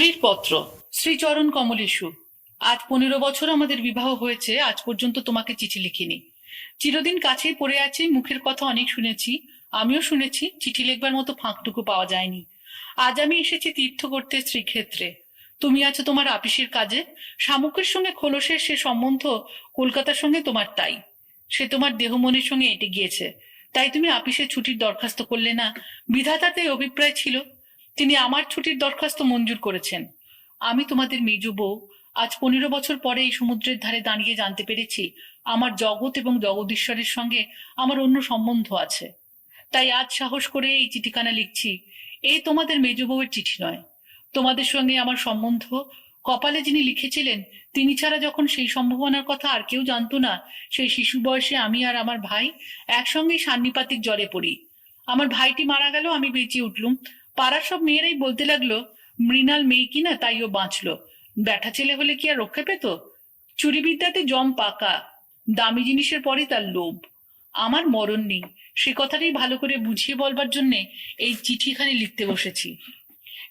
স্ত্রীর পত্র শ্রীচরণ কমলেশু। আজ পনেরো বছর আমাদের বিবাহ হয়েছে, আজ পর্যন্ত তোমাকে চিঠি লিখিনি। চিরদিন কাছেই পড়ে আছে, মুখের কথা অনেক শুনেছি, আমিও শুনেছি, চিঠি লিখবার মতো ফাঁকটুকু পাওয়া যায়নি। আজ আমি এসেছি তীর্থ করতে শ্রীক্ষেত্রে। তুমি আছো তোমার আপিসের কাজে, শামুকের সঙ্গে খোলসের সে সম্বন্ধ কলকাতার সঙ্গে তোমার তাই। সে তোমার দেহ মনের সঙ্গে এঁটে গিয়েছে, তাই তুমি আপিসে ছুটির দরখাস্ত করলে না। বিধাতাতে অভিপ্রায় ছিল তিনি আমার ছুটির দরখাস্ত মঞ্জুর করেছেন। আমি তোমাদের মেজ বউ। আজ পনেরো বছর পরে এই সমুদ্রের ধারে দাঁড়িয়ে জানতে পেরেছি, আমার জগৎ এবং জগদীশ্বরের সঙ্গে আমার অন্য সম্বন্ধ আছে। তাই আজ সাহস করে এই চিঠিখানা লিখছি। এই তোমাদের মেজ বউয়ের চিঠি নয়। তোমাদের সঙ্গে আমার সম্বন্ধ। কপালে যিনি লিখেছিলেন, তিনি ছাড়া যখন সেই সম্ভাবনার কথা আর কেউ জানতো না, সেই শিশু বয়সে আমি আর আমার ভাই একসঙ্গে সান্নিপাতিক জ্বরে পড়ি। আমার ভাইটি মারা গেল, আমি বেঁচে উঠলুম। পাড়ার সব মেয়েরাই বলতে লাগল, মৃণাল মেয়ে কিনা তাই ও বাঁচলো। ব্যাটা ছেলে হলে কি আর রক্ষা পেত? চুরিবিদ্যাতে জম পাকা, দামি জিনিসের পরে তার লোভ। আমার মরণ নেই, সে কথাটাই ভালো করে বুঝিয়ে বলবার জন্যে এই চিঠিখানি লিখতে বসেছি।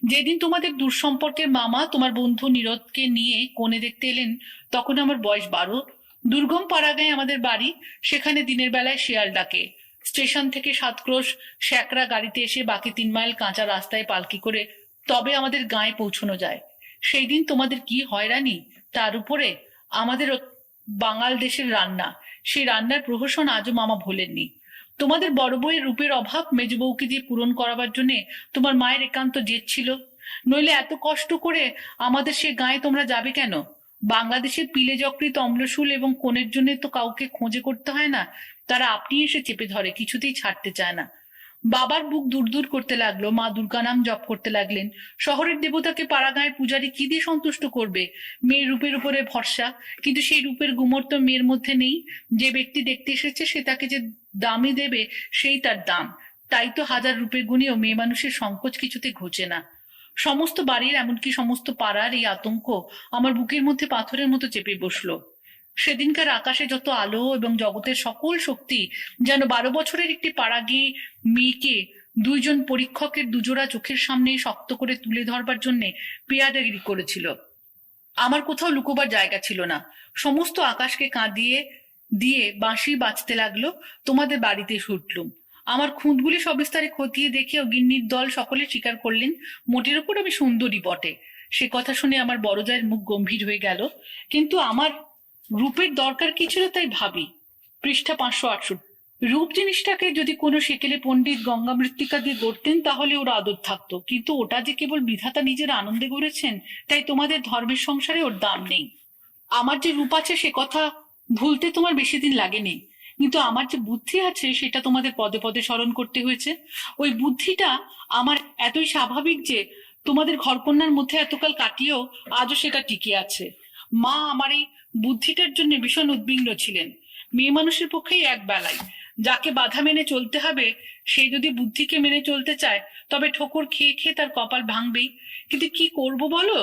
যেদিন তোমাদের দূর সম্পর্কের মামা তোমার বন্ধু নীরদকে নিয়ে কোণে দেখতে এলেন, তখন আমার বয়স বারো। দুর্গম পাড়াগায় আমাদের বাড়ি, সেখানে দিনের বেলায় শেয়াল ডাকে। স্টেশন থেকে সাতক্রোশ শ্যাকরা গাড়িতে এসে বাকি তিন মাইল কাঁচা রাস্তায় পালকি করে তবে আমাদের গায়ে পৌঁছানো যায়। সেই দিন তোমাদের কি হয়রানি তার উপরে আমাদের বাঙাল দেশের রান্না। সেই রান্নার প্রহসন আজও মামা ভোলেননি। তোমাদের বড় বউয়ের রূপের অভাব মেজ বউকে দিয়ে পূরণ করাবার জন্যে তোমার মায়ের একান্ত জেদ ছিল। নইলে এত কষ্ট করে আমাদের সে গায়ে তোমরা যাবে কেন? বাংলাদেশের পিলে যকৃত অম্লশূল এবং কোণের জন্য তো কাউকে খোঁজে করতে হয় না, তারা আপনি এসে চেপে ধরে, কিছুতেই ছাড়তে চায় না। বাবার বুক দূর দূর করতে লাগল, মা দুর্গা নাম জপ করতে লাগলেন। শহরের দেবতাকে পাড়াগাঁয়ের পূজারি কি দিয়ে সন্তুষ্ট করবে? মেয়ের রূপের উপরে ভরসা, কিন্তু সেই রূপের গুমর তো মেয়ের মধ্যে নেই। যে ব্যক্তি দেখতে এসেছে, সে তাকে যে দামে দেবে, সেই তার দাম। তাই তো হাজার রূপের গুণেও মেয়ে মানুষের সংকোচ কিছুতে ঘুচে না। সমস্ত বাড়ির, এমনকি সমস্ত পাড়ার এই আতঙ্ক আমার বুকের মধ্যে পাথরের মতো চেপে বসল। সেদিনকার আকাশে যত আলো এবং জগতের সকল শক্তি যেন বারো বছরের একটি পাড়া গিয়ে মেয়েকে দুইজন পরীক্ষকের দুজোড়া চোখের সামনে শক্ত করে তুলে ধরবার জন্যে পেয়াদাগিরি করেছিল। আমার কোথাও লুকোবার জায়গা ছিল না। সমস্ত আকাশকে কাঁদিয়ে দিয়ে বাঁশি বাঁচতে লাগল, তোমাদের বাড়িতে ছুটলুম আমার খুঁতগুলি সবিস্তারে খতিয়ে দেখেও গিন্নির দল সকলে স্বীকার করলেন, মোটের উপর আমি সুন্দরী বটে। সে কথা শুনে আমার বড় জায়ের মুখ গম্ভীর হয়ে গেল। কিন্তু আমার রূপের দরকার কি ছিল তাই ভাবি। পৃষ্ঠা পাঁচশো আটষট্টি। রূপ জিনিসটাকে যদি কোনো সেকেলে পণ্ডিত গঙ্গা মৃত্তিকা দিয়ে গড়তেন, তাহলে ওর আদর থাকতো। কিন্তু ওটা যে কেবল বিধাতা নিজের আনন্দে গড়েছেন, তাই তোমাদের ধর্মের সংসারে ওর দাম নেই। আমার যে রূপ আছে সে কথা ভুলতে তোমার বেশি দিন লাগেনি। কিন্তু আমার যে বুদ্ধি আছে, সেটা তোমাদের পদে পদে স্মরণ করতে হয়েছে। ওই বুদ্ধিটা আমার এতই স্বাভাবিক যে, তোমাদের ঘরকন্যার মধ্যে এতকাল কাটিয়েও আজও সেটা টিকে আছে। মা আমার এই বুদ্ধিটার জন্য ভীষণ উদ্বিগ্ন ছিলেন। মেয়ে মানুষের পক্ষেই এক বেলায়। যাকে বাধা মেনে চলতে হবে, সে যদি বুদ্ধিকে মেনে চলতে চায়, তবে ঠোকর খেয়ে খেয়ে তার কপাল ভাঙবেই। কিন্তু কি করব বলো?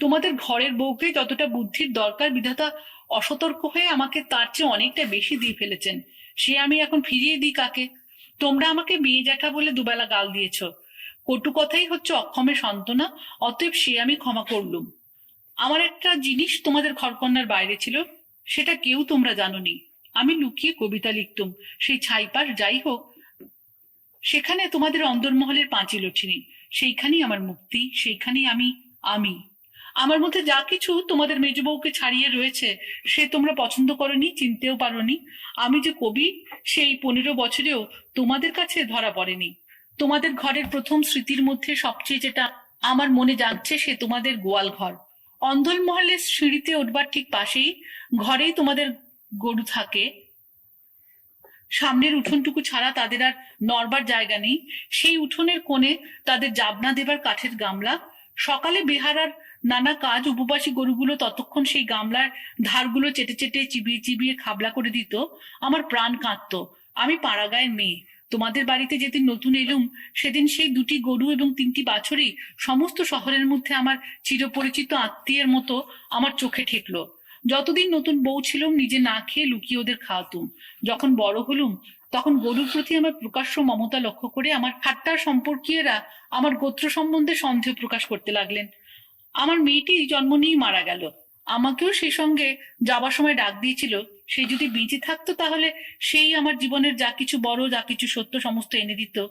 তোমাদের ঘরের বউকে যতটা বুদ্ধির দরকার, বিধাতা অসতর্ক হয়ে আমাকে তার চেয়ে অনেকটা বেশি দিয়ে ফেলেছেন। সে আমি এখন ফিরিয়ে দিই কাকে? তোমরা আমাকে মেয়ে জ্যাঠা বলে দুবেলা গাল দিয়েছ। কটু কথাই হচ্ছে অক্ষমের সান্ত্বনা, অতএব সে আমি ক্ষমা করলুম। আমার একটা জিনিস তোমাদের ঘরকন্যার বাইরে ছিল, সেটা কেউ তোমরা জানোনি। আমি লুকিয়ে কবিতা লিখতুম। সেই ছাইপাশ যাই হোক, সেখানে তোমাদের অন্দরমহলের পাঁচি লঠিনি সেইখানেই আমার মুক্তি, সেইখানেই আমি আমি। আমার মধ্যে যা কিছু তোমাদের মেজ বউকে ছাড়িয়ে রয়েছে, সে তোমরা পছন্দ করনি, চিনতেও পারোনি। আমি যে কবি, সেই পনেরো বছরেও তোমাদের কাছে ধরা পড়েনি। তোমাদের ঘরের প্রথম স্মৃতির মধ্যে সবচেয়ে যেটা আমার মনে জাগছে, সে তোমাদের গোয়াল ঘর। অন্ধল মহলের সিঁড়িতে উঠবার ঠিক পাশেই ঘরেই তোমাদের গরু থাকে। সামনের উঠোনটুকু ছাড়া তাদের আর নড়বার জায়গা নেই। সেই উঠোনের কোণে তাদের জাবনা দেবার কাঠের গামলা। সকালে বেহারার নানা কাজ উপবাসী গরুগুলো ততক্ষণ সেই গামলার ধারগুলো চেটে চেটে চিবিয়ে চিবিয়ে খাবলা করে দিত। আমার প্রাণ কাঁদতো। আমি পাড়াগায়ের মেয়ে। তোমাদের বাড়িতে যেদিন নতুন এলুম, সেদিন সেই দুটি গরু এবং তিনটি বাছরই সমস্ত শহরের মধ্যে আমার চিরপরিচিত আত্মীয়ের মতো আমার চোখে ঠেকলো। যতদিন নতুন বউ ছিলুম, নিজে না খেয়ে লুকিয়ে ওদের খাওয়াতুম। যখন বড় হলুম, তখন গরুর প্রতি আমার প্রকাশ্য মমতা লক্ষ্য করে আমার ঠাট্টার সম্পর্কীয়রা আমার গোত্র সম্বন্ধে সন্দেহ প্রকাশ করতে লাগলেন। আমার মেয়েটি জন্ম নিয়েই মারা গেল। আমাকেও সেই সঙ্গে যাবার সময় ডাক দিয়েছিল, সে যদি বেঁচে থাকতো তাহলে সেই আমার জীবনের যা কিছু বড়, যা কিছু সত্য সমস্ত এনে দিত।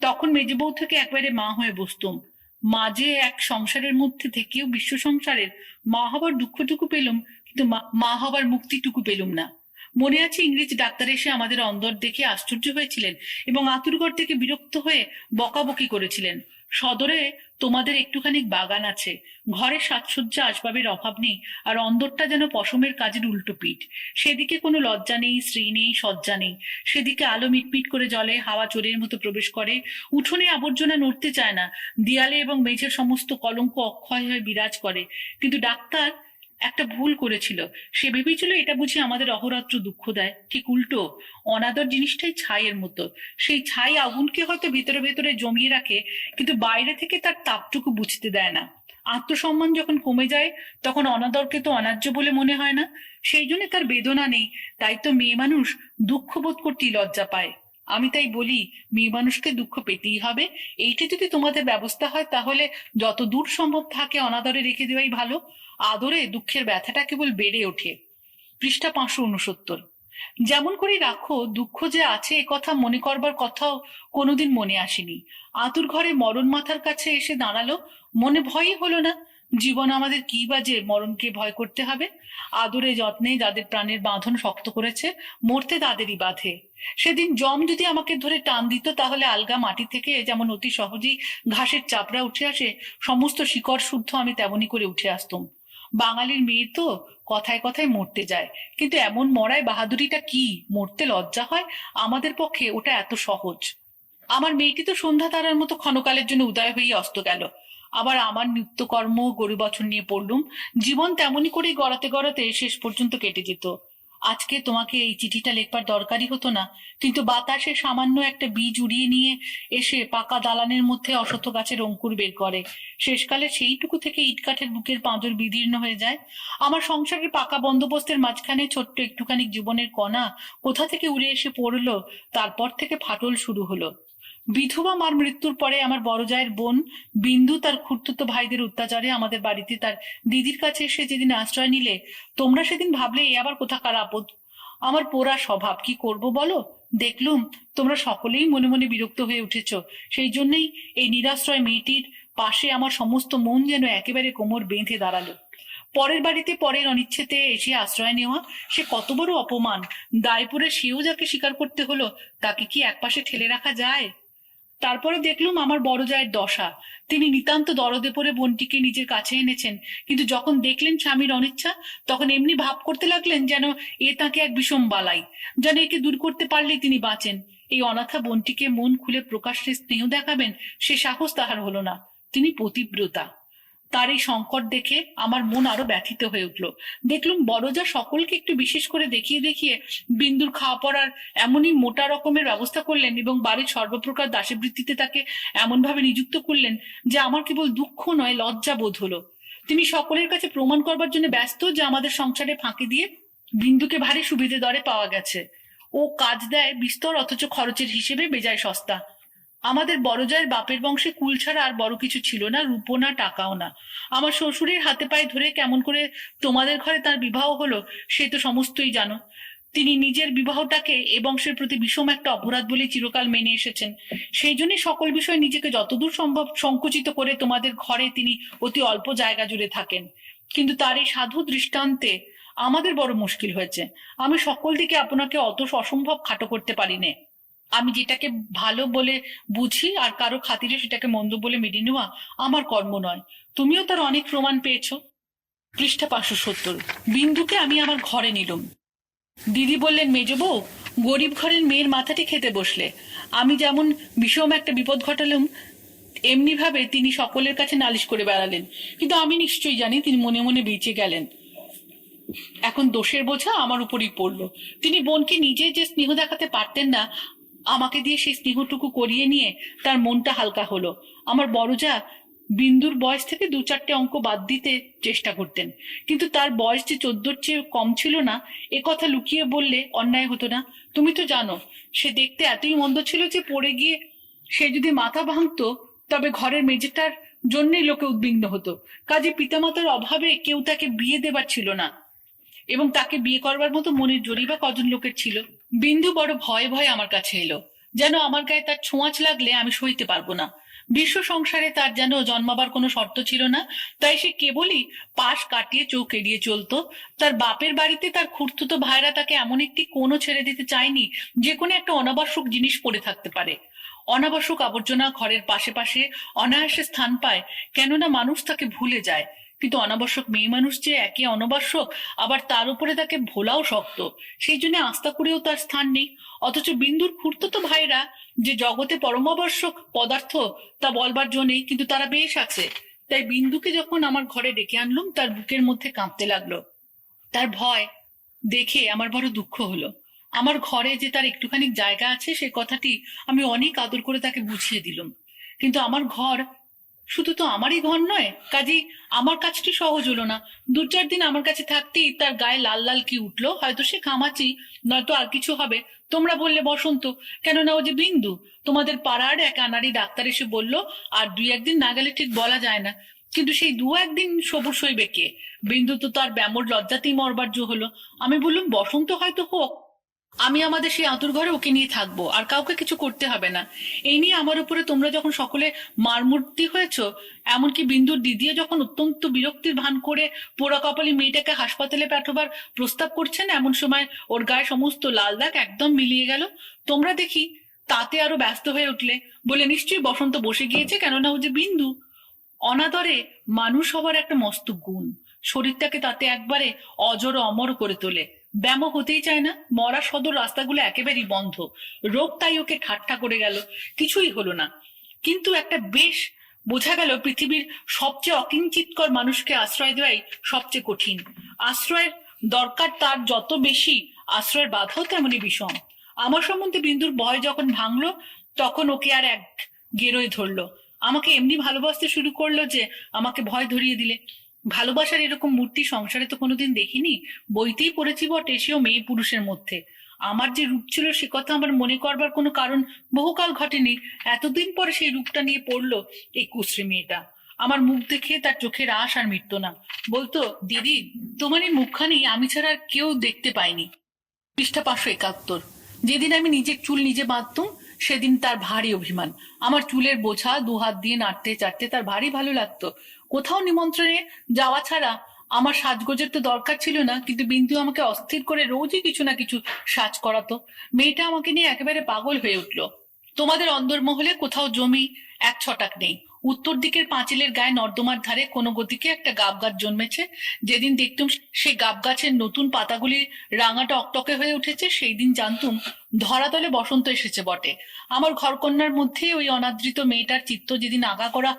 তখন মেজে বউ থেকে একবারে মা হয়ে বসতুম। মাঝে এক সংসারের মধ্যে থেকেও বিশ্ব সংসারের মা হবার দুঃখটুকু পেলুম, কিন্তু মা- মা হবার মুক্তিটুকু পেলুম না। মনে আছে ইংরেজ ডাক্তার এসে আমাদের অন্দর দেখে আশ্চর্য হয়েছিলেন এবং আতুরগড় থেকে বিরক্ত হয়ে বকাবকি করেছিলেন। সদরে তোমাদের একটুখানি বাগান আছে। ঘরে সাজসজ্জা আসবাবের অভাব নেই, আর অন্দরটা যেন পশমের কাজের উল্টো পিঠ। সেদিকে কোনো লজ্জা নেই শ্রী নেই সজ্জা নেই। সেদিকে আলো মিটমিট করে জলে, হাওয়া চোরের মতো প্রবেশ করে। উঠোনে আবর্জনা নড়তে চায় না, দেয়ালে এবং মেঝের সমস্ত কলঙ্ক অক্ষয় হয়ে বিরাজ করে। কিন্তু ডাক্তার একটা ভুল করেছিল। সে ভেবেছিল এটা বুঝি আমাদের অহরাত্র দুঃখ দেয়। ঠিক উল্টো, অনাদর জিনিসটাই ছাইয়ের মতো। সেই ছাই আগুনকে হয়তো ভেতরে ভেতরে জমিয়ে রাখে, কিন্তু বাইরে থেকে তার তাপটুকু বুঝতে দেয় না। আত্মসম্মান যখন কমে যায়, তখন অনাদরকে তো অনার্য বলে মনে হয় না। সেই জন্য তার বেদনা নেই। তাই তো মেয়ে মানুষ দুঃখ বোধ করতেই লজ্জা পায়। আমি তাই বলি, মেয়ে মানুষকে দুঃখ পেতেই হবে। এইটা যদি তোমাদের ব্যবস্থা হয়, তাহলে যত দূর সম্ভব থাকে অনাদরে রেখে দেওয়াই ভালো। আদরে দুঃখের ব্যথাটা কেবল বেড়ে ওঠে। পৃষ্ঠা পাঁচশো উনসত্তর যেমন করে রাখো, দুঃখ যে আছে এ কথা মনে করবার কথাও কোনোদিন মনে আসেনি। আতুর ঘরে মরণ মাথার কাছে এসে দাঁড়াল, মনে ভয়ই হলো না। জীবন আমাদের কি বাজে মরণকে ভয় করতে হবে? আদরে যত্নে যাদের প্রাণের বাঁধন শক্ত করেছে, মরতে তাদেরই বাঁধে। সেদিন জম যদি আমাকে ধরে টান দিত, তাহলে আলগা মাটি থেকে যেমন অতি সহজেই ঘাসের চাপড়া উঠে আসে, সমস্ত শিকড় শুদ্ধ আমি তেমনি করে উঠে আসতাম। বাঙালির মেয়ে তো কথায় কথায় মরতে যায়, কিন্তু এমন মরায় বাহাদুরিটা কি? মরতে লজ্জা হয়? আমাদের পক্ষে ওটা এত সহজ। আমার মেয়েটি তো সন্ধ্যা তারার মতো ক্ষণকালের জন্য উদয় হয়ে অস্ত গেল। আবার আমার নিত্যকর্ম গরু বছর নিয়ে পড়লুম। জীবন তেমনই করেই গড়াতে গড়াতে শেষ পর্যন্ত কেটে যেত। আজকে তোমাকে এই চিঠিটা লেখবার দরকারই হতো না। কিন্তু বাতাসে সামান্য একটা বীজ উড়িয়ে নিয়ে এসে পাকা দালানের মধ্যে অসত গাছের অঙ্কুর বের করে। শেষকালে সেইটুকু থেকে ইটকাঠের বুকের পাঁজর বিদীর্ণ হয়ে যায়। আমার সংসারের পাকা বন্দোবস্তের মাঝখানে ছোট্ট একটুখানি জীবনের কণা কোথা থেকে উড়ে এসে পড়ল, তারপর থেকে ফাটল শুরু হলো। বিধবা মার মৃত্যুর পরে আমার বড় জায়ের বোন বিন্দু তার খুঁড়তুতো ভাইদের অত্যাচারে আমাদের বাড়িতে তার দিদির কাছে এসে যেদিন আশ্রয় নিলে, তোমরা সেদিন ভাবলে এ আবার কোথাকার আপদ? আমার পোড়া স্বভাব, কি করব বলো? দেখলুম, তোমরা সকলেই মনে মনে বিরক্ত হয়ে উঠেছ। সেই জন্যই এই নিরাশ্রয় মেয়েটির পাশে আমার সমস্ত মন যেন একেবারে কোমর বেঁধে দাঁড়াল। পরের বাড়িতে পরের অনিচ্ছেতে এসে আশ্রয় নেওয়া, সে কত বড় অপমান। দায়পুরে সেও যাকে স্বীকার করতে হলো, তাকে কি একপাশে ঠেলে রাখা যায়? তারপরে দেখলুম আমার বড় জায়ের দশা। তিনি নিতান্ত দরদে পড়ে বোনটিকে নিজের কাছে এনেছেন। কিন্তু যখন দেখলেন স্বামীর অনিচ্ছা, তখন এমনি ভাব করতে লাগলেন যেন এ তাকে এক বিষম বালাই, যেন একে দূর করতে পারলেই তিনি বাঁচেন। এই অনাথা বোনটিকে মন খুলে প্রকাশ্যে স্নেহ দেখাবেন, সে সাহস তাহার হলো না। তিনি পতিব্রতা। তার এই সংকট দেখে আমার মন আরও ব্যথিত হয়ে উঠল। দেখলুম বড়জা সকলকে একটু বিশেষ করে দেখিয়ে দেখিয়ে বিন্দুর খাওয়া পড়ার এমনই মোটা রকমের ব্যবস্থা করলেন এবং বাড়ির সর্বপ্রকার দাসবৃত্তিতে তাকে এমন ভাবে নিযুক্ত করলেন যে আমার কেবল দুঃখ নয়, লজ্জা বোধ হলো। তিনি সকলের কাছে প্রমাণ করবার জন্য ব্যস্ত যে আমাদের সংসারে ফাঁকি দিয়ে বিন্দুকে ভারী সুবিধে দরে পাওয়া গেছে। ও কাজ দেয় বিস্তর অথচ খরচের হিসেবে বেজায় সস্তা। আমাদের বড় জায়ের বাপের বংশে কুল ছাড়া আর বড় কিছু ছিল না রূপো না, টাকাও না। আমার শ্বশুরের হাতে পায়ে ধরে কেমন করে তোমাদের ঘরে তার বিবাহ হলো, সে তো সমস্তই জানো। তিনি নিজের বিবাহটাকে এ বংশের প্রতি বিষম একটা অপরাধ বলে চিরকাল মেনে এসেছেন। সেই জন্য সকল বিষয়ে নিজেকে যতদূর সম্ভব সংকুচিত করে তোমাদের ঘরে তিনি অতি অল্প জায়গা জুড়ে থাকেন। কিন্তু তার এই সাধু দৃষ্টান্তে আমাদের বড় মুশকিল হয়েছে। আমি সকল দিকে আপনাকে অত অসম্ভব খাটো করতে পারি না আমি যেটাকে ভালো বলে বুঝি আর কারও খাতিরে সেটাকে মন্দ বলে মেনে নেওয়া আমার কর্ম নয়। তুমিও তার অনেক প্রমাণ পেয়েছ। পৃষ্ঠা পাঁচশো সত্তর। বিন্দুকে আমি আমার ঘরে নিলাম। দিদি বললেন, মেজ বউ, গরিব ঘরের মেয়ের মাথাটি খেতে বসলে। আমি যেমন বিষম একটা বিপদ ঘটালাম এমনি ভাবে তিনি সকলের কাছে নালিশ করে বেড়ালেন। কিন্তু আমি নিশ্চয়ই জানি তিনি মনে মনে বেঁচে গেলেন। এখন দোষের বোঝা আমার উপরই পড়ল। তিনি বোনকে নিজে যে স্নেহ দেখাতে পারতেন না আমাকে দিয়ে সেই স্নেহটুকু করিয়ে নিয়ে তার মনটা হালকা হলো। আমার বড় যা বিন্দুর বয়স থেকে দু চারটে অঙ্ক বাদ দিতে চেষ্টা করতেন। কিন্তু তার বয়স যে চোদ্দোর চেয়ে কম ছিল না, এ কথা লুকিয়ে বললে অন্যায় হতো না। তুমি তো জানো, সে দেখতে এতই মন্দ ছিল যে পড়ে গিয়ে সে যদি মাথা ভাঙতো, তবে ঘরের মেঝেটার জন্যই লোকে উদ্বিগ্ন হতো। কাজে পিতামাতার অভাবে কেউ তাকে বিয়ে দেবার ছিল না। এবং তাকে বিয়ে করবার মতো মনের জোরই বা কজন লোকের ছিল? বিন্দু বড় ভয়ে ভয়ে আমার কাছে এলো। যেন আমার গায়ে তার ছোঁয়াচ লাগলে আমি সইতে পারব না। বিশ্ব সংসারে তার যেন জন্মাবার কোনো শর্ত ছিল না, তাই সে কেবলই পাশ কাটিয়ে চোখ এড়িয়ে চলতো। তার বাপের বাড়িতে তার খুঁড়তুতো ভাইরা তাকে এমন একটি কোনো ছেড়ে দিতে চায়নি, যে কোনো একটা অনাবশ্যক জিনিস পড়ে থাকতে পারে। অনাবশ্যক আবর্জনা ঘরের পাশে পাশে অনায়াসে স্থান পায়, কেননা মানুষ তাকে ভুলে যায়। কিন্তু অনাবশ্যক মেয়ে মানুষ যে একে অনাবশ্যক, আবার তার উপরে তাকে ভোলাও শক্ত। সেই জন্য আস্থা করেও তার স্থান নেই। অথচ বিন্দুর খুঁড়তো তো ভাইরা যে জগতে পরমাবশ্যক পদার্থ তা বলবার জন্যই কিন্তু তারা বেশ আছে। তাই বিন্দুকে যখন আমার ঘরে ডেকে আনলুম, তার বুকের মধ্যে কাঁপতে লাগল। তার ভয় দেখে আমার বড় দুঃখ হলো। আমার ঘরে যে তার একটুখানি জায়গা আছে, সে কথাটি আমি অনেক আদর করে তাকে বুঝিয়ে দিলাম। কিন্তু আমার ঘর শুধু তো আমারই ঘর নয় কাজেই আমার কাজটি সহজ হলো না। দু চার দিন আমার কাছে থাকতেই তার গায়ে লাল লাল কি উঠল, হয়তো সে কামাচি নয়তো আর কিছু হবে। তোমরা বললে, বসন্ত কেননা ও যে বিন্দু? তোমাদের পাড়ার এক আনারি ডাক্তার এসে বলল, আর দুই একদিন না গেলে ঠিক বলা যায় না। কিন্তু সেই দু একদিন সবুর সইবে কে? বিন্দু তো তার ব্যামোর লজ্জাতেই মরবার জো হলো। আমি বললাম, বসন্ত হয়তো হোক। আমি আমাদের সেই আঁতুর ঘরে ওকে নিয়ে থাকব, আর কাউকে কিছু করতে হবে না। এই নিয়ে আমার উপরে তোমরা যখন সকলে মারমূর্তি হয়েছ, এমনকি বিন্দুর দিদিও যখন অত্যন্ত বিরক্তির ভান করে পোড়া কপালি মেয়েটাকে হাসপাতালে পাঠাবার প্রস্তাব করছেন, এমন সময় ওর গায়ে সমস্ত লাল দাগ একদম মিলিয়ে গেল। তোমরা দেখি তাতে আরও ব্যস্ত হয়ে উঠলে। বলে, নিশ্চয়ই বসন্ত বসে গিয়েছে, কেননা ও যে বিন্দু। অনাদরে মানুষ হবার একটা মস্ত গুণ। শরীরটাকে তাতে একবারে অজর অমর করে তোলে। ব্যামো হতেই চায় না। মরা সদর রাস্তাগুলো একেবারেই বন্ধ। রোগ তাই ওকে ঠাট্টা করে গেল। কিছুই হলো না। কিন্তু একটা বেশ বোঝা গেল পৃথিবীর সবচেয়ে অকিঞ্চিতকর মানুষকে আশ্রয় দেওয়াই সবচেয়ে কঠিন। আশ্রয়ের দরকার তার যত বেশি, আশ্রয়ের বাধাও তেমনই বিষম। আমার সম্বন্ধে বিন্দুর ভয় যখন ভাঙলো, তখন ওকে আর এক গেরোয় ধরলো। আমাকে এমনি ভালোবাসতে শুরু করল যে আমাকে ভয় ধরিয়ে দিলে। ভালোবাসার এরকম মূর্তি সংসারে তো কোনোদিন দেখিনি। বইতেই পড়েছি বটে সেও মেয়ে পুরুষের মধ্যে। আমার যে রূপ ছিল সে কথা আমার মনে করবার কোনো কারণ বহুকাল ঘটেনি। এতদিন পরে সেই রূপটা নিয়ে পড়ল এই কুশ্রী মেয়েটা। আমার মুখ দেখে তার চোখের আশ আর মিটত না। বলতো, দিদি, তোমার এই মুখখানি আমি ছাড়া আর কেউ দেখতে পাইনি পৃষ্ঠা পাঁচশো একাত্তর। যেদিন আমি নিজের চুল নিজে বাঁধতুম, সেদিন তার ভারী অভিমান। আমার চুলের বোঝা দু হাত দিয়ে নাড়তে চাটতে তার ভারী ভালো লাগতো। কোথাও নিমন্ত্রণে যাওয়া ছাড়া আমার সাজগোজের তো দরকার ছিল না, কিন্তু বিন্দু আমাকে অস্থির করে রোজই কিছু না কিছু সাজ করাতো। মেয়েটা আমাকে নিয়ে একেবারে পাগল হয়ে উঠল। তোমাদের অন্দরমহলে কোথাও জমি এক ছটাক নেই। উত্তর দিকের পাঁচিলের গায়ে নর্দমার ধারে কোনো গতিকে একটা গাব গাছ জন্মেছে। যেদিন দেখতুম সেই গাব গাছের নতুন পাতাগুলি রাঙা টকটকে হয়ে উঠেছে, সেই দিন জানতুম ধরাতলে বসন্ত এসেছে বটে। আমার ঘরকন্যার মধ্যে ওই অনাদৃত মেয়েটার চিত্ত যেদিন আগা করা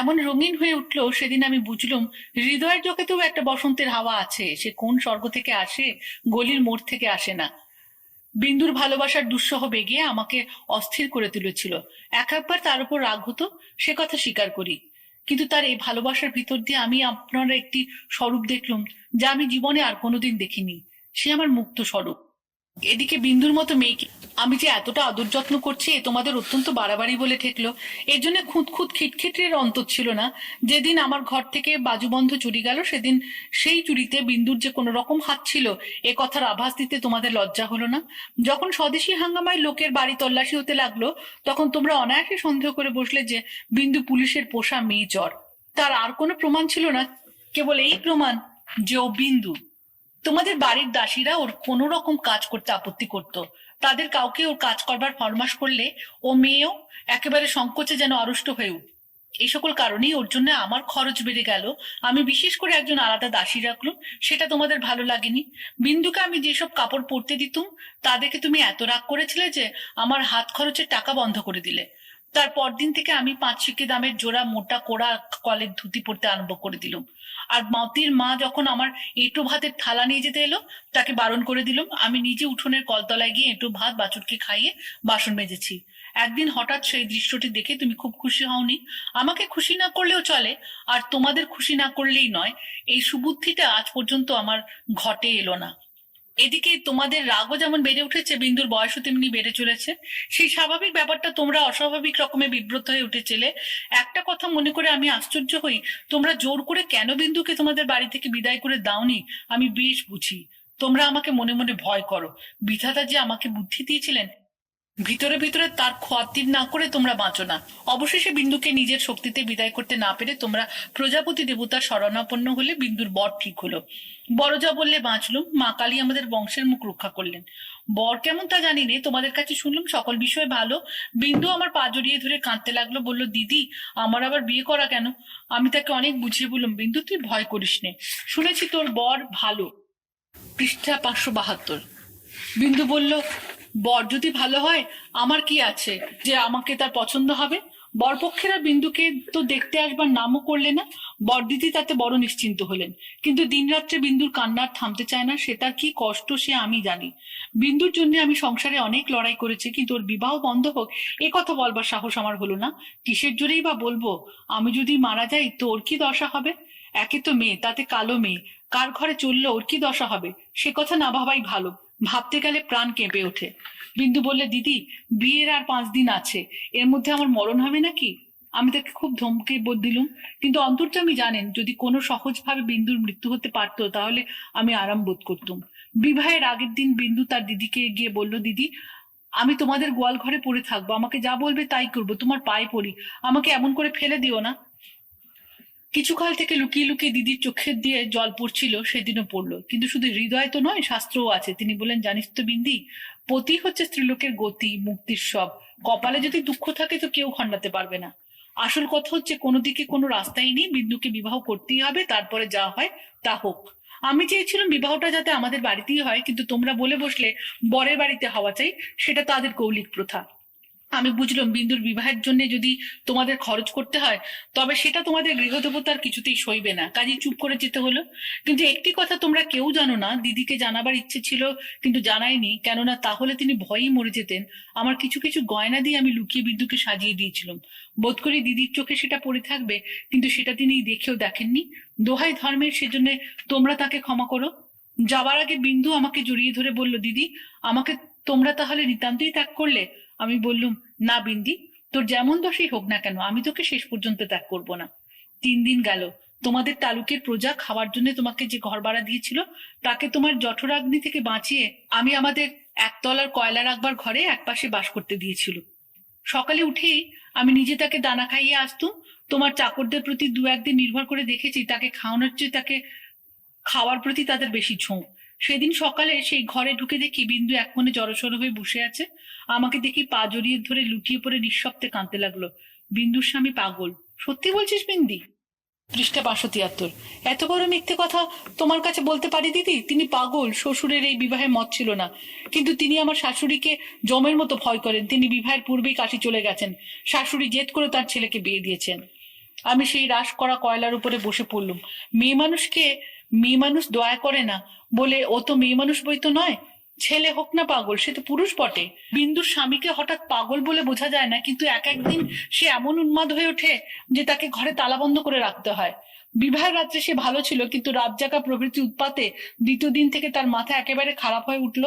এমন রঙিন হয়ে উঠল, সেদিন আমি বুঝলুম হৃদয়ের জগতেও একটা বসন্তের হাওয়া আছে, সে কোন স্বর্গ থেকে আসে, গলির মোড় থেকে আসে না। বিন্দুর ভালোবাসার দুঃসহ বেগে আমাকে অস্থির করে তুলেছিল। এক একবার তার উপর রাগ হতো, সে কথা স্বীকার করি। কিন্তু তার এই ভালোবাসার ভিতর দিয়ে আমি আপনার একটি স্বরূপ দেখলুম, যা আমি জীবনে আর কোনোদিন দেখিনি। সে আমার মুক্ত স্বরূপ। এদিকে বিন্দুর মতো মেয়েকে আমি যে এতটা আদর যত্ন করছি, এ তোমাদের অত্যন্ত বাড়াবাড়ি বলে ঠেকলো। এর জন্য খুঁত খুঁত খিটখিটের অন্তর ছিল না। যেদিন আমার ঘর থেকে বাজুবন্ধ চুরি গেল, সেদিন সেই চুরিতে বিন্দুর যে কোনো রকম হাত ছিল, এ কথার আভাস দিতে তোমাদের লজ্জা হলো না। যখন স্বদেশী হাঙ্গামায় লোকের বাড়ি তল্লাশি হতে লাগল, তখন তোমরা অনায়াসে সন্দেহ করে বসলে যে বিন্দু পুলিশের পোষা মেয়ে জ্বর। তার আর কোনো প্রমাণ ছিল না, কেবল এই প্রমাণ যে ও বিন্দু। তোমাদের বাড়ির দাসীরা ওর কোনো রকম কাজ করতে আপত্তি করত। তাদের কাউকে ওর কাজ করবার ফরমাস করলে ও মেয়েও একেবারে সংকোচে যেন আড়ষ্ট হয়ে উঠ। এই সকল কারণেই ওর জন্য আমার খরচ বেড়ে গেল। আমি বিশেষ করে একজন আলাদা দাসী রাখল সেটা তোমাদের ভালো লাগেনি। বিন্দুকে আমি যেসব কাপড় পরতে দিতুম, তাদেরকে তুমি এত রাগ করেছিলে যে আমার হাত খরচের টাকা বন্ধ করে দিলে। তার পরদিন থেকে আমি পাঁচ সিকে দামের জোড়া মোটা কোড়া কলের ধুতি পরতে আরম্ভ করে দিলাম। আর মতির মা যখন আমার এঁটো ভাতের থালা নিয়ে যেতে এলো, তাকে বারণ করে দিলাম, আমি নিজে উঠোনের কলতলায় গিয়ে এঁটো ভাত, বাছুরকে খাইয়ে বাসন মেজেছি। একদিন হঠাৎ সেই দৃশ্যটি দেখে তুমি খুব খুশি হওনি। আমাকে খুশি না করলেও চলে, আর তোমাদের খুশি না করলেই নয়। এই সুবুদ্ধিটা আজ পর্যন্ত আমার ঘটে এলো না। এদিকে তোমাদের রাগও যেমন বেড়ে উঠেছে, বিন্দুর বয়সও তেমনি বেড়ে চলেছে। সেই স্বাভাবিক ব্যাপারটা তোমরা অস্বাভাবিক রকমে বিব্রত হয়ে উঠেছিলে। একটা কথা মনে করে আমি আশ্চর্য হই, তোমরা জোর করে কেন বিন্দুকে তোমাদের বাড়ি থেকে বিদায় করে দাওনি? আমি বেশ বুঝি। তোমরা আমাকে মনে মনে ভয় করো। বিধাতা যে আমাকে বুদ্ধি দিয়েছিলেন ভিতরে ভিতরে তার খোয়াতির না করে তোমরা বাঁচো না। অবশেষে বিন্দুকে নিজের শক্তিতে বিদায় করতে না পেরে তোমরা প্রজাপতি দেবতার শরণাপন্ন হলে বিন্দুর বর ঠিক হলো। বড় যা বললে, বাঁচলুম। মা কালী আমাদের বংশের মুখ রক্ষা করলেন। বর কেমন তা জানি নে, তোমাদের কাছে শুনলাম, সকল বিষয়ে ভালো। বিন্দু আমার পা জড়িয়ে ধরে কাঁদতে লাগল, বলল, দিদি, আমার আবার বিয়ে করা কেন? আমি তাকে অনেক বুঝিয়ে বললাম, বিন্দু, তুই ভয় করিস নে। শুনেছি তোর বর ভালো। পৃষ্ঠা পাঁচশো বাহাত্তর। বিন্দু বলল বর যদি ভালো হয়, আমার কি আছে যে আমাকে তার পছন্দ হবে? বরপক্ষেরা বিন্দুকে তো দেখতে আসবার নামও করলে না। বরদিদি তাতে বড় নিশ্চিন্ত হলেন। কিন্তু দিনরাত্রে বিন্দুর কান্নার থামতে চায় না, সে তার কি কষ্ট সে আমি জানি। বিন্দুর জন্য আমি সংসারে অনেক লড়াই করেছি, কিন্তু ওর বিবাহ বন্ধ হোক, এ কথা বলবার সাহস আমার হলো না। কিসের জোরেই বা বলব, আমি যদি মারা যাই তো ওর কি দশা হবে? একে তো মেয়ে, তাতে কালো মেয়ে। কার ঘরে চললে ওর কি দশা হবে? সে কথা না ভাবাই ভালো। ভাবতে গেলে প্রাণ কেঁপে ওঠে। বিন্দু বললে, দিদি, বিয়ের আর পাঁচ দিন আছে। এর মধ্যে আমার মরণ হবে নাকি? আমি তাকে খুব ধমকে দিলুম। কিন্তু অন্তর্যামী জানেন, যদি কোনো সহজভাবে বিন্দুর মৃত্যু হতে পারতো, তাহলে আমি আরাম বোধ করতুম। বিবাহের আগের দিন বিন্দু তার দিদিকে গিয়ে বলল, দিদি, আমি তোমাদের গোয়াল ঘরে পড়ে থাকব। আমাকে যা বলবে তাই করব। তোমার পায়ে পড়ি। আমাকে এমন করে ফেলে দিও না। কিছুকাল থেকে লুকিয়ে লুকিয়ে দিদির চোখের দিয়ে জল পড়ছিল, সেদিনও পড়ল। কিন্তু শুধু হৃদয় তো নয়, শাস্ত্রও আছে। তিনি বলেন জানিস তো বিন্দি, পতি হচ্ছে স্ত্রীলোকের গতি, মুক্তির সব কপালে যদি দুঃখ থাকে তো কেউ খণ্ডাতে পারবে না। আসল কথা হচ্ছে, কোনো দিকে কোনো রাস্তাই নেই। বিন্দুকে বিবাহ করতেই হবে, তারপরে যা হয় তা হোক। আমি চেয়েছিলাম বিবাহটা যাতে আমাদের বাড়িতেই হয়, কিন্তু তোমরা বলে বসলে বরের বাড়িতে হওয়া চাই, সেটা তাদের কৌলিক প্রথা। আমি বুঝলাম বিন্দুর বিবাহের জন্য যদি তোমাদের খরচ করতে হয়, তবে সেটা তোমাদের গৃহদেবতার কিছুতেই সইবে না। কাজে চুপ করে যেতে হলো। কিন্তু একটি কথা তোমরা কেউ জানো না, দিদিকে জানাবার ইচ্ছে ছিল কিন্তু জানাইনি কেননা তাহলে তিনি ভয়েই মরে যেতেন। আমার কিছু কিছু গয়না দিয়ে আমি লুকিয়ে বিন্দুকে সাজিয়ে দিয়েছিলাম। বোধ করি দিদির চোখে সেটা পড়ে থাকবে, কিন্তু সেটা তিনি দেখেও দেখেননি। দোহাই ধর্মের সেজন্য তোমরা তাকে ক্ষমা করো। যাবার আগে বিন্দু আমাকে জড়িয়ে ধরে বলল, দিদি, আমাকে তোমরা তাহলে নিতান্তই ত্যাগ করলে আমি বললুম, না বিন্দি, তোর যেমন দোষই হোক না কেন, আমি তোকে শেষ পর্যন্ত ত্যাগ করব না। তিন দিন গেল, তোমাদের তালুকের প্রজা খাওয়ার জন্য তোমাকে যে ঘর ভাড়া দিয়েছিল, তাকে তোমার জঠরাগ্নি থেকে বাঁচিয়ে আমি আমাদের একতলার কয়লা রাখবার ঘরে একপাশে বাস করতে দিয়েছিল। সকালে উঠেই আমি নিজে তাকে দানা খাইয়ে আসতুম, তোমার চাকরদের প্রতি দু একদিন নির্ভর করে দেখেছি তাকে খাওয়ানোর চেয়ে তাকে খাওয়ার প্রতি তাদের বেশি ঝোঁক। সেদিন সকালে সেই ঘরে ঢুকে দেখি বিন্দু এক মনে জড়সড় হয়ে বসে আছে। আমাকে দেখি পা জড়িয়ে ধরে লুটিয়ে পড়ে নিঃশব্দে কাঁদতে লাগল। বিন্দুর স্বামী পাগল। সত্যি বলছিস বিন্দি? পৃষ্ঠা পাঁচশো তিয়াত্তর এত বড় মিথ্যে কথা তোমার কাছে বলতে পারি দিদি? তিনি পাগল, শ্বশুরের এই বিবাহে মত ছিল না। কিন্তু তিনি আমার শাশুড়িকে জমের মতো ভয় করেন। তিনি বিবাহের পূর্বেই কাশি চলে গেছেন। শাশুড়ি জেদ করে তার ছেলেকে বিয়ে দিয়েছেন। আমি সেই রাস করা কয়লার উপরে বসে পড়লুম। মেয়ে মানুষকে মেয়ে মানুষ দয়া করে না বলে, ও তো মেয়ে মানুষ বই তো নয়, ছেলে হোক না পাগল, সে তো পুরুষ বটে। বিন্দুর স্বামীকে হঠাৎ পাগল বলে বোঝা যায় না, কিন্তু এক একদিন সে এমন উন্মাদ হয়ে ওঠে যে তাকে ঘরে তালাবন্ধ করে রাখতে হয়। বিবাহের রাত্রে সে ভালো ছিল, কিন্তু রাত জাগা প্রভৃতি উৎপাতে দ্বিতীয় দিন থেকে তার মাথা একেবারে খারাপ হয়ে উঠল।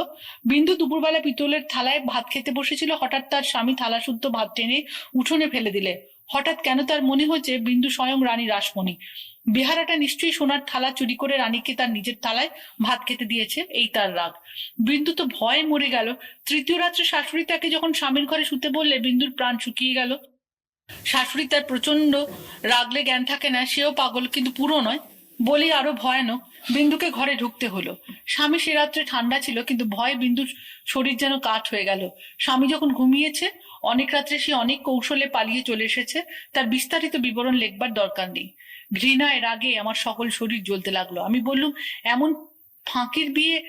বিন্দু দুপুরবেলা পিতলের থালায় ভাত খেতে বসেছিল, হঠাৎ তার স্বামী থালা শুদ্ধ ভাত টেনে উঠোনে ফেলে দিলে। হঠাৎ কেন তার মনে হচ্ছে বিন্দু স্বয়ং রানী রাসমণি। বেহারাটা নিশ্চয়ই সোনার থালা চুরি করে রানীকে তার নিজের থালায় ভাত খেতে দিয়েছে, এই তার রাগ। বিন্দু তো ভয়ে মরে গেল। তৃতীয় রাত্রে শাশুড়ি তাকে যখন স্বামীর ঘরে শুতে বললে, বিন্দুর প্রাণ শুকিয়ে গেল। শাশুড়ি তার প্রচণ্ড রাগলে জ্ঞান থাকে না, সেও পাগল কিন্তু পুরো নয়। বলেই আরও ভয়ানক, বিন্দুকে ঘরে ঢুকতে হলো। স্বামী সে রাত্রে ঠান্ডা ছিল, কিন্তু ভয়ে বিন্দুর শরীর যেন কাঠ হয়ে গেল। স্বামী যখন ঘুমিয়েছে অনেক রাত্রে সে অনেক কৌশলে পালিয়ে চলে এসেছে। তার বিস্তারিত বিবরণ লেখবার দরকার নেই। ঘৃণায় রাগে আমার সকল শরীর জ্বলতে লাগল। আমি বললুম, এমন ফাঁকির বিয়ে,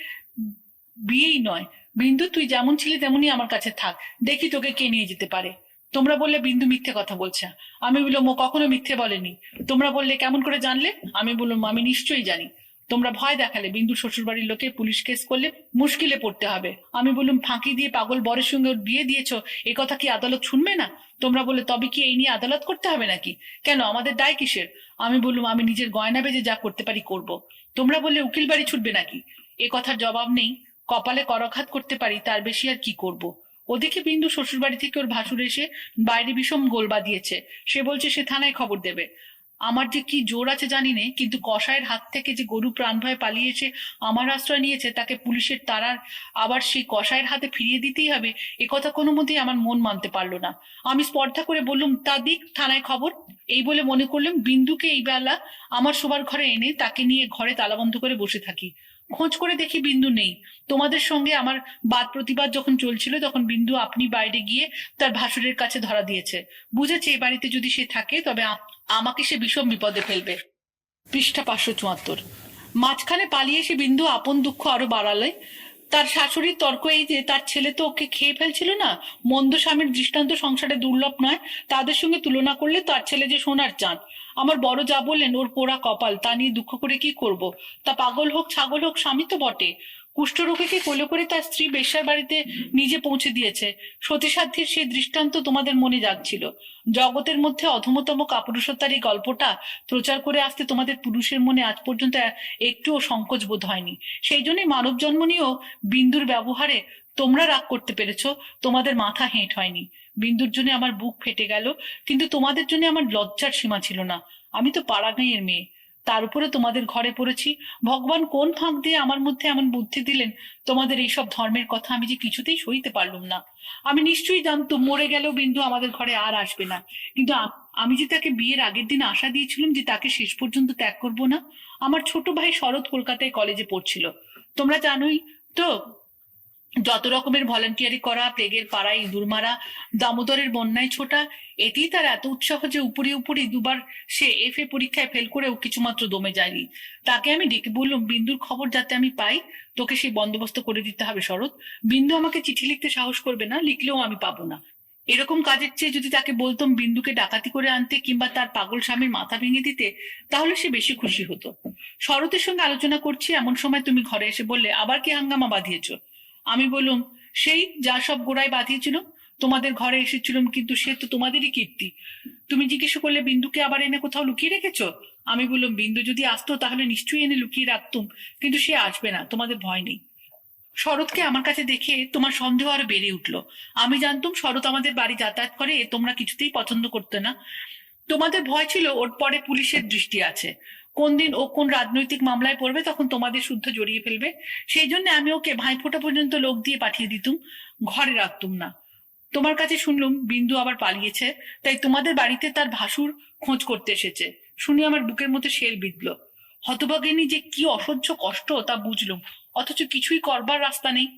বিয়েই নয়। বিন্দু, তুই যেমন ছিলি তেমনই আমার কাছে থাক। দেখি তোকে কে নিয়ে যেতে পারে। তোমরা বললে বিন্দু মিথ্যে কথা বলছে। আমি বললাম, ও কখনো মিথ্যে বলেনি। তোমরা বললে কেমন করে জানলে? আমি বললাম, আমি নিশ্চয়ই জানি। তোমরা ভয় দেখালে, বিন্দু শ্বশুর বাড়ির লোকে পুলিশ কেস করলে মুশকিলে পড়তে হবে। আমি বললাম, ফাঁকি দিয়ে পাগল বরের সঙ্গে ওর বিয়ে দিয়েছ, এ কথা কি আদালত শুনবে না? তোমরা বলে তবে কি এই নিয়ে আদালত করতে হবে নাকি? কেন, আমাদের দায় কিসের? আমি বললাম, আমি নিজের গয়না বেজে যা করতে পারি করব। তোমরা বললে, উকিল বাড়ি ছুটবে নাকি? এ কথার জবাব নেই, কপালে করঘাত করতে পারি, তার বেশি আর কি করব। ওদিকে বিন্দু শ্বশুর বাড়ি থেকে ওর ভাসুর এসে বাইরে বিষম গোল বাঁধিয়েছে। সে বলছে, সে থানায় খবর দেবে। আমার যে কি জোর আছে জানি নে, কিন্তু কসাইয়ের হাত থেকে যে গরু প্রাণ ভয়ে পালিয়ে এসে আমার আশ্রয় নিয়েছে, তাকে পুলিশের তারার আবার সেই কসাইয়ের হাতে ফিরিয়ে দিতেই হবে, এ কথা কোনো মতেই আমার মন মানতে পারল না। আমি স্পর্ধা করে বললুম তা দিক থানায় খবর? এই বলে মনে করলাম, বিন্দুকে এই বেলা আমার শোবার ঘরে এনে তাকে নিয়ে ঘরে তালাবন্ধ করে বসে থাকি। খোঁজ করে দেখি বিন্দু নেই। তোমাদের সঙ্গে আমার বাদ প্রতিবাদ যখন চলছিল, তখন বিন্দু আপনি বাইরে গিয়ে তার ভাসুরের কাছে ধরা দিয়েছে। বুঝেছে এ বাড়িতে যদি সে থাকে, তবে আমাকে সে বিষম বিপদে ফেলবে। পৃষ্ঠা পাঁচশো চুয়াত্তর। মাঝখানে পালিয়ে এসে বিন্দু আপন দুঃখ আরও বাড়ালে। তার শাশুড়ির তর্ক এই যে, তার ছেলে তো ওকে খেয়ে ফেলছিল না। মন্দ স্বামীর দৃষ্টান্ত সংসারে দুর্লভ নয়। তাদের সঙ্গে তুলনা করলে তার ছেলে যে সোনার চাঁদ। আমার বড় যা বললেন, ওর পোড়া কপাল, তা নিয়ে দুঃখ করে কি করব? তা পাগল হোক, ছাগল হোক, স্বামী তো বটে। কুষ্ঠরোগীকে কোলে করে তার স্ত্রী বেশ্যার বাড়িতে নিজে পৌঁছে দিয়েছে। সতীসাধ্যের সেই দৃষ্টান্ত তোমাদের মনে জাগছিল। জগতের মধ্যে অধমতম কাপুরুষতার এই গল্পটা প্রচার করে আসতে তোমাদের পুরুষের মনে আজ পর্যন্ত একটুও সংকোচ বোধ হয়নি। সেই জন্যই মানব জন্ম নিয়েও বিন্দুর ব্যবহারে তোমরা রাগ করতে পেরেছ, তোমাদের মাথা হেঁট হয়নি। বিন্দুর জন্য আমার বুক ফেটে গেল, কিন্তু তোমাদের জন্য আমার লজ্জার সীমা ছিল না। আমি তো পাড়া গাঁয়ের মেয়ে। তার উপরে তোমাদের ঘরে পড়েছি। ভগবান কোন ফাঁক দিয়ে আমার মধ্যে এমন বুদ্ধি দিলেন? তোমাদের এইসব ধর্মের কথা আমি যে কিছুতেই সইতে পারলুম না। আমি নিশ্চয়ই জানতো মরে গেলেও বিন্দু আমাদের ঘরে আর আসবে না। কিন্তু আমি যে তাকে বিয়ের আগের দিন আশা দিয়েছিলাম যে তাকে শেষ পর্যন্ত ত্যাগ করব না, আমার ছোট ভাই শরৎ কলকাতায় কলেজে পড়ছিল। তোমরা জানোই তো যত রকমের ভলান্টিয়ারি করা, প্লেগের পাড়ায় ইঁদুর মারা, দামোদরের বন্যায় ছোটা, এতেই তার এত উৎসাহ যে উপরে উপরে দুবার সে এফ এ পরীক্ষায় ফেল করেও কিছুমাত্র দমে যায়নি। তাকে আমি ডেকে বললাম, বিন্দুর খবর যাতে আমি পাই, তোকে সেই বন্দোবস্ত করে দিতে হবে শরৎ। বিন্দু আমাকে চিঠি লিখতে সাহস করবে না, লিখলেও আমি পাবো না। এরকম কাজের চেয়ে যদি তাকে বলতাম বিন্দুকে ডাকাতি করে আনতে কিংবা তার পাগল স্বামীর মাথা ভেঙে দিতে, তাহলে সে বেশি খুশি হতো। শরতের সঙ্গে আলোচনা করছি, এমন সময় তুমি ঘরে এসে বললে, আবার কি হাঙ্গামা বাঁধিয়েছো? আমি বললাম, সেই যা সব গোড়ায় বাঁধিয়েছিল, তোমাদের ঘরে এসেছিলাম, কিন্তু সে তো তোমাদেরই কীর্তি। তুমি জিজ্ঞেস করলে, বিন্দুকে আবার এনে কোথাও লুকিয়ে রেখেছো? আমি বললাম, বিন্দু যদি আসতো, তাহলে নিশ্চয়ই এনে লুকিয়ে রাখতুম, কিন্তু সে আসবে না, তোমাদের ভয় নেই। শরৎকে আমার কাছে দেখে তোমার সন্দেহ আরও বেড়ে উঠল। আমি জানতাম, শরৎ আমাদের বাড়ি যাতায়াত করে, তোমরা কিছুতেই পছন্দ করতে না। তোমাদের ভয় ছিল, ওর পরে পুলিশের দৃষ্টি আছে। কোন দিন ও কোন রাজনৈতিক মামলায় পড়বে তখন তোমাদের শুদ্ধ জড়িয়ে ফেলবে। সেই জন্য আমি ওকে ভাইফোঁটা পর্যন্ত লোক দিয়ে পাঠিয়ে দিতুম, ঘরে রাখতুম না। তোমার কাছে শুনলুম, বিন্দু আবার পালিয়েছে, তাই তোমাদের বাড়িতে তার ভাসুর খোঁজ করতে এসেছে। শুনে আমার বুকের মধ্যে শেল বিঁধল। হতভাগিনী যে কি অসহ্য কষ্ট তা বুঝলুম, অথচ কিছুই করবার রাস্তা নেই।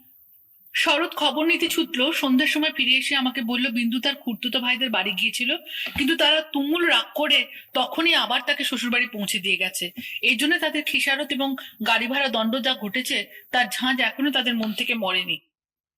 শরৎ খবর নিতে ছুটলো, সন্ধ্যার সময় ফিরে এসে আমাকে বলল, বিন্দু তার খুর্তুতো ভাইদের বাড়ি গিয়েছিল, কিন্তু তারা তুমুল রাগ করে তখনই আবার তাকে শ্বশুর বাড়ি পৌঁছে দিয়ে গেছে। এই জন্য তাদের খিসারত এবং গাড়ি ভাড়া দণ্ড যা ঘটেছে, তার ঝাঁজ এখনও তাদের মন থেকে মরেনি।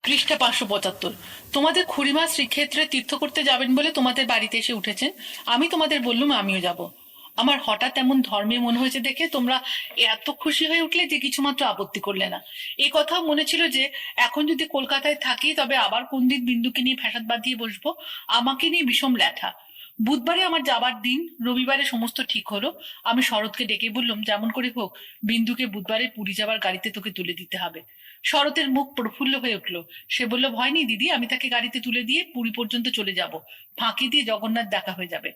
পৃষ্ঠা পাঁচশো পঁচাত্তর। তোমাদের খুড়িমা শ্রীক্ষেত্রে তীর্থ করতে যাবেন বলে তোমাদের বাড়িতে এসে উঠেছেন। আমি তোমাদের বললুম, আমিও যাব। আমার হঠাৎ এমন ধর্মে মনে হয়েছে দেখে তোমরা এত খুশি হয়ে উঠলে যে কিছুমাত্র আপত্তি করলে না। এই কথাও মনে ছিল যে, এখন যদি কলকাতায় থাকি, তবে আবার কোন দিন বিন্দুকে নিয়ে ফ্যাসাদ বাঁধিয়ে বসবো? আমাকে নিয়ে বিষম ল্যাঠা বুধবারে আমার যাবার দিন, রবিবারে সমস্ত ঠিক হলো। আমি শরৎকে ডেকে বললাম, যেমন করে হোক, বিন্দুকে বুধবারে পুরী যাবার গাড়িতে তোকে তুলে দিতে হবে। শরতের মুখ প্রফুল্ল হয়ে উঠল। সে বলল, ভয় নেই দিদি, আমি তাকে গাড়িতে তুলে দিয়ে পুরী পর্যন্ত চলে যাব। ফাঁকি দিয়ে জগন্নাথ দেখা হয়ে যাবে।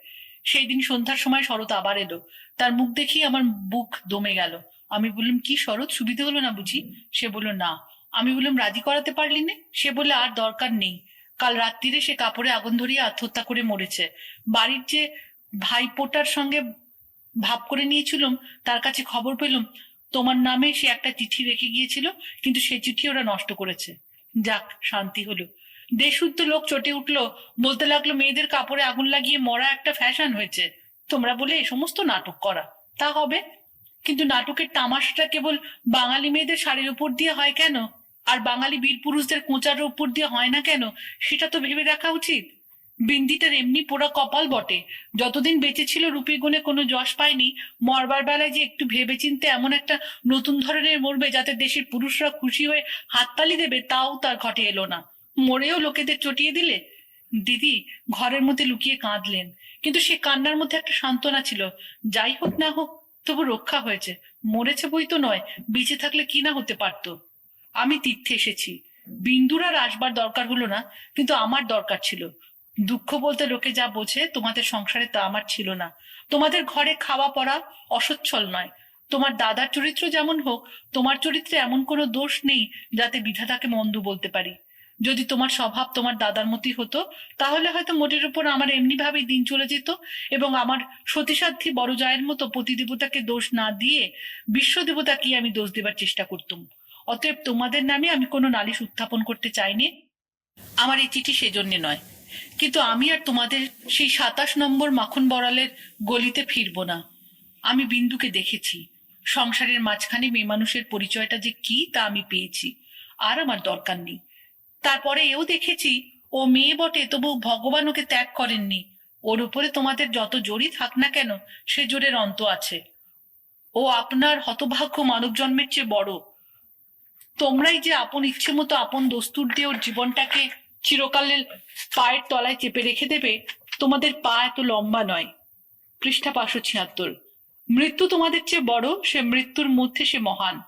সেই দিন সন্ধ্যার সময় শরৎ আবার এলো। তার মুখ দেখি আমার বুক দমে গেল। আমি বললাম, কি শরৎ? সুবিধে হলো না বুঝি? সে বলল, না। আমি বললাম, রাজি করাতে পারলি না? সে বললে, আর দরকার নেই। কাল রাত্রিরে সে কাপড়ে আগুন ধরিয়ে আত্মহত্যা করে মরেছে। বাড়ির যে ভাইপোটার সঙ্গে ভাব করে নিয়েছিলাম, তার কাছে খবর পেলাম, তোমার নামে সে একটা চিঠি রেখে গিয়েছিল, কিন্তু সে চিঠি ওরা নষ্ট করেছে। যাক, শান্তি হলো। দেশুদ্ধ লোক চটে উঠল, বলতে লাগল, মেয়েদের কাপড়ে আগুন লাগিয়ে মরা একটা ফ্যাশন হয়েছে। তোমরা বলে এ সমস্ত নাটক করা। তা হবে? কিন্তু নাটকের তামাশাটা কেবল বাঙালি মেয়েদের শাড়ির উপর দিয়ে হয় কেন? আর বাঙালি বীর পুরুষদের কোঁচার উপর দিয়ে হয় না কেন? সেটা তো ভেবে রাখা উচিত। বিন্দিটার এমনি পোড়া কপাল বটে। যতদিন বেঁচে ছিল রূপী গুণে কোনো যশ পায়নি, মরবার বেলায় যে একটু ভেবে চিনতে এমন একটা নতুন ধরনের মরবে যাতে দেশের পুরুষরা খুশি হয়ে হাততালি দেবে, তাও তার ঘটে এলো না। মরেও লোকেদের চটিয়ে দিলে? দিদি, ঘরের মধ্যে লুকিয়ে কাঁদলেন। কিন্তু সে কান্নার মধ্যে একটা সান্ত্বনা ছিল। যাই হোক না হোক, তবু রক্ষা হয়েছে। মরেছে বই তো নয়, বেঁচে থাকলে কি না হতে পারতো? আমি তীর্থে এসেছি। বিন্দুর আর আসবার দরকার হলো না, কিন্তু আমার দরকার ছিল। দুঃখ বলতে লোকে যা বোঝে, তোমাদের সংসারে তা আমার ছিল না। তোমাদের ঘরে খাওয়া পড়া অসচ্ছল নয়। তোমার দাদার চরিত্র যেমন হোক, তোমার চরিত্রে এমন কোনো দোষ নেই যাতে বিধাতাকে মন্দ বলতে পারি। যদি তোমার স্বভাব তোমার দাদার মতোই হতো, তাহলে হয়তো মোটের উপর আমার এমনি ভাবেই দিন চলে যেত এবং আমার সতীসাধ্যী বড় জায়ের মতো পতিদেবতাকে দোষ না দিয়ে বিশ্বদেবতাকে আমি দোষ দেবার চেষ্টা করতুম। অতএব তোমাদের নামে আমি কোনো নালিশ উত্থাপন করতে চাইনি। আমার এই চিঠি সেজন্য নয়। কিন্তু আমি আর তোমাদের সেই সাতাশ নম্বর মাখন বড়ালের গলিতে ফিরবো না। আমি বিন্দুকে দেখেছি। সংসারের মাঝখানে মেয়ে মানুষের পরিচয়টা যে কি তা আমি পেয়েছি। আর আমার দরকার নেই। তারপরে এও দেখেছি, ও মেয়ে বটে, তবু ভগবান ওকে ত্যাগ করেননি। ওর উপরে তোমাদের যত জোরই থাক না কেন, সে জোরের অন্ত আছে। ও আপনার হতভাগ্য মানব জন্মের চেয়ে বড়। তোমরাই যে আপন ইচ্ছে মতো আপন দস্তুর দিয়ে ওর জীবনটাকে চিরকালের পায়ের তলায় চেপে রেখে দেবে, তোমাদের পা এত লম্বা নয়। পৃষ্ঠা পাঁচশো ছিয়াত্তর। মৃত্যু তোমাদের চেয়ে বড়, সে মৃত্যুর মধ্যে সে মহান।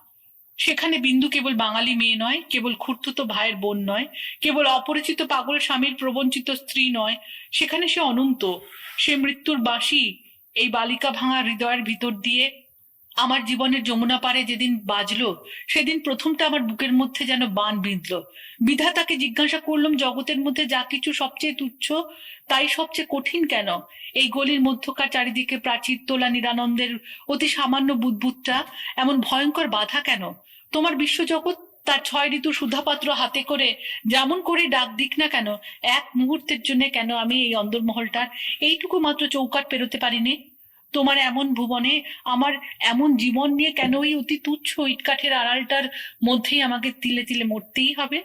সেখানে বিন্দু কেবল বাঙালি মেয়ে নয়, কেবল খুঁড়তুতো ভাইয়ের বোন নয়, কেবল অপরিচিত পাগল স্বামীর প্রবঞ্চিত স্ত্রী নয়। সেখানে সে অনন্ত, সে মৃত্যুর বাসি এই বালিকা ভাঙা হৃদয়ের ভিতর দিয়ে আমার জীবনের যমুনা পারে যেদিন বাজলো, সেদিন প্রথমটা আমার বুকের মধ্যে যেন বান বিঁধল। বিধাতাকে জিজ্ঞাসা করলাম, জগতের মধ্যে যা কিছু সবচেয়ে তুচ্ছ, তাই সবচেয়ে কঠিন কেন? এই গলির মধ্যকার চারিদিকে প্রাচীর তোলা নিরানন্দের অতি সামান্য বুদবুদটা, এমন ভয়ঙ্কর বাধা কেন? তোমার বিশ্বজগৎ তার ছয় ঋতু সুধাপাত্র হাতে করে যেমন করে ডাক দিক না কেন, এক মুহূর্তের জন্য কেন আমি এই অন্দরমহলটার এইটুকু মাত্র চৌকাট পেরোতে পারিনি? তোমার এমন ভুবনে, আমার এমন জীবন নিয়ে কেন ওই অতি তুচ্ছ ইটকাঠের আড়ালটার মধ্যেই আমাকে তিলে তিলে মরতেই হবে?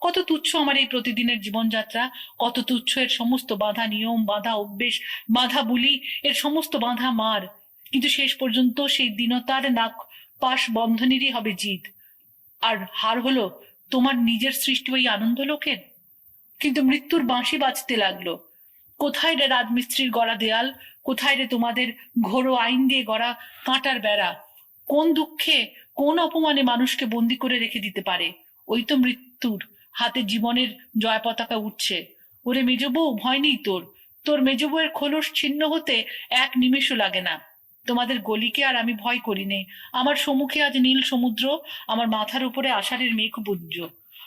কত তুচ্ছ আমার এই প্রতিদিনের জীবনযাত্রা, কত তুচ্ছ এর সমস্ত বাধা নিয়ম, বাধা অভ্যেস, বাধা বুলি, এর সমস্ত বাধা মার। কিন্তু শেষ পর্যন্ত সেই দীনতার নাক পাশ বন্ধনেরই হবে জিত আর হার হলো তোমার নিজের সৃষ্টি ওই আনন্দ লোকের কিন্তু মৃত্যুর বাঁশি বাজতে লাগল। কোথায় রে রাজমিস্ত্রির গড়া দেয়াল? কোথায় রে তোমাদের ঘোরো আইন দিয়ে গড়া কাঁটার বেড়া? কোন দুঃখে, কোন অপমানে মানুষকে বন্দি করে রেখে দিতে পারে? ওই তো মৃত্যুর হাতে জীবনের জয় পতাকা উঠছে। ওরে মেজবউ, ভয় নেই তোর। তোর মেজবউয়ের খোলস ছিন্ন হতে এক নিমেষও লাগে না। তোমাদের গলিকে আর আমি ভয় করি নে। আমার সম্মুখে আজ নীল সমুদ্র, আমার মাথার উপরে আষাঢ়ের মেঘ মেঘপুঞ্জ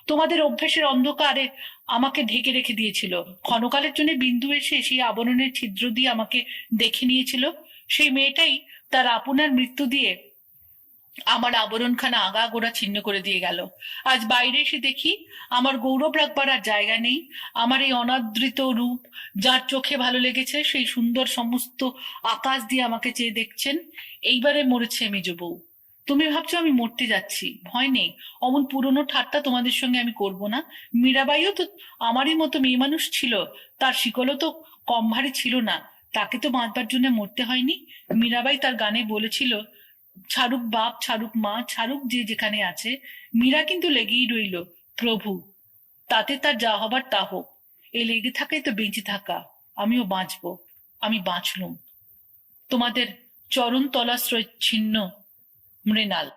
তোমাদের অভ্যেসের অন্ধকারে আমাকে ঢেকে রেখে দিয়েছিল। ক্ষণকালের জন্য বিন্দু এসে সেই আবরণের ছিদ্র দিয়ে আমাকে দেখে নিয়েছিল। সেই মেয়েটাই তার আপনার মৃত্যু দিয়ে আমার আবরণখানা আগা গোড়া ছিন্ন করে দিয়ে গেল। আজ বাইরে এসে দেখি আমার গৌরব রাখবার আর জায়গা নেই। আমার এই অনাদৃত রূপ, যার চোখে ভালো লেগেছে, সেই সুন্দর সমস্ত আকাশ দিয়ে আমাকে চেয়ে দেখছেন, এইবারে মরেছে মেজ বউ তুমি ভাবছ আমি মরতে যাচ্ছি, ভয় নেই। অমন পুরনো ঠাট্টা তোমাদের সঙ্গে আমি করব না। মীরাবাইও তো আমারই মতো মেয়ে মানুষ ছিল, তার শিকলও তো কম ভারী ছিল না। তাকে তো বাঁচবার জন্য মরতে হয়নি। মীরাবাই তার গানে বলেছিল ছাড়ুক বাপ, ছাড়ুক মা, ছাড়ুক যে যেখানে আছে, মীরা কিন্তু লেগেই রইল, প্রভু। তাতে তার যা হবার তা হোক। এ লেগে থাকাই তো বেঁচে থাকা। আমিও বাঁচব, আমি বাঁচলুম। তোমাদের চরণ তলাশ্রয় ছিন্ন মৃণাল।